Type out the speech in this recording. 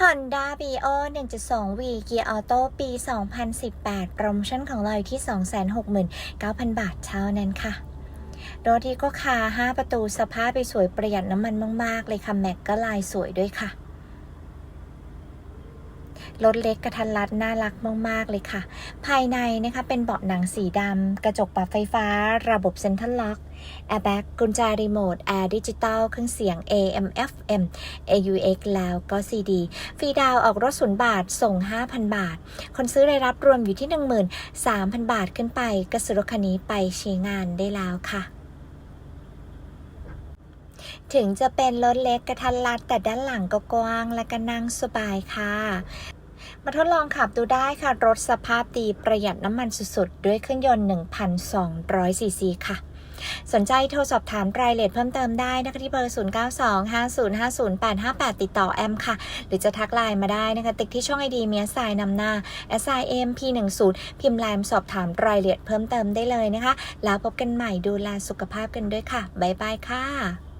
Honda Bio 1.2 V Gear Auto ปี 2018 โปรโมชั่นของเราอยู่ที่ 269,000 บาทเท่านั้นค่ะรถที่ก็คา 5 ประตูสภาพไปสวยประหยัดน้ำมันมาก ๆ เลยค่ะ แม็กก็ลายสวยด้วยค่ะ รถเล็กกระทันรัดน่ารักมาก ๆ เลยค่ะ ภายในนะคะเป็นเบาะหนังสีดำ กระจกปรับไฟฟ้า ระบบเซ็นทรัลล็อกแอร์แบ็กกุญแจรีโมทแอร์ดิจิตอลเครื่องเสียง AM FM AUX แล้วก็ CD ฟรีดาวออกรถศูนย์บาท ส่ง 5,000 บาท คนซื้อได้รับรวมอยู่ที่ 13,000 บาทขึ้นไป ก็ซื้อรถคันนี้ไปใช้งานได้แล้วค่ะ ถึงจะเป็นรถเล็กกระทันรัดแต่ด้านหลังก็กว้างและก็นั่งสบายค่ะ มาทดลองขับดูได้ค่ะ รถสภาพดีประหยัดน้ำมันสุดๆ ด้วยเครื่องยนต์ 1,200ซีซีค่ะสนใจโทรสอบถามรายละเอียดเพิ่มเติมได้นะคะที่เบอร์ 0925050858 ติดต่อแอมค่ะ หรือจะทักไลน์มาได้นะคะ ติ๊กที่ช่องไอดีเมียสายนำหน้า s i m p 1 0พิมพ์ไลน์สอบถามรายละเอียดเพิ่มเติมได้เลยนะคะ แล้วพบกันใหม่ดูแลสุขภาพกันด้วยค่ะ บ๊ายบายค่ะ